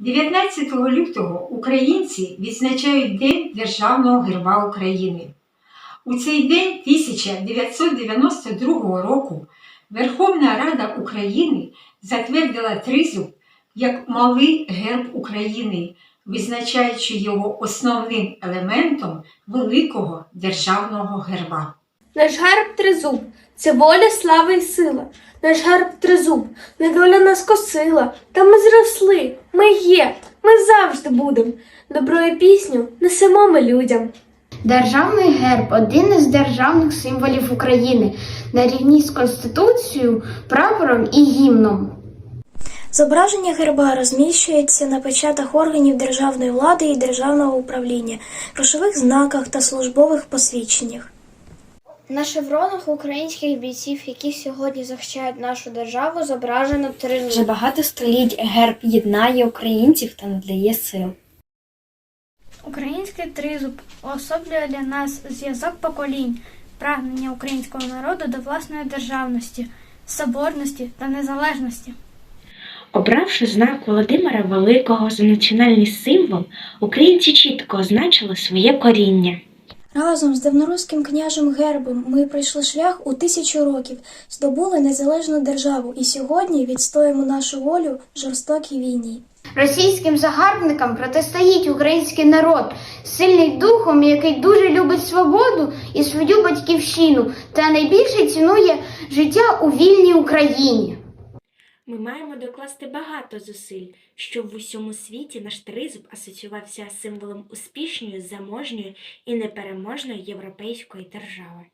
19 лютого українці відзначають День Державного герба України. У цей день 1992 року Верховна Рада України затвердила тризуб як малий герб України, визначаючи його основним елементом великого державного герба. Наш герб тризуб це воля, слава і сила. Наш герб тризуб, недоля нас косила, та ми зросли, ми є, ми завжди будем. Добро і пісню несемо ми людям. Державний герб один із державних символів України на рівні з Конституцією, прапором і гімном. Зображення герба розміщується на печатах органів державної влади і державного управління, грошових знаках та службових посвідченнях. На шевронах українських бійців, які сьогодні захищають нашу державу, зображено Вже багато століть герб єднає українців та надає сил. Український тризуб уособлює для нас зв'язок поколінь, прагнення українського народу до власної державності, соборності та незалежності. Обравши знак Володимира Великого за національний символ, українці чітко означили своє коріння. Разом з давноруським княжем Гербом ми пройшли шлях у тисячу років, здобули незалежну державу і сьогодні відстоїмо нашу волю в жорстокій війні. Російським загарбникам протистоїть український народ, сильний духом, який дуже любить свободу і свою батьківщину, та найбільше цінує життя у вільній Україні. Ми маємо докласти багато зусиль, щоб в усьому світі наш тризуб асоціювався символом успішної, заможньої і непереможної європейської держави.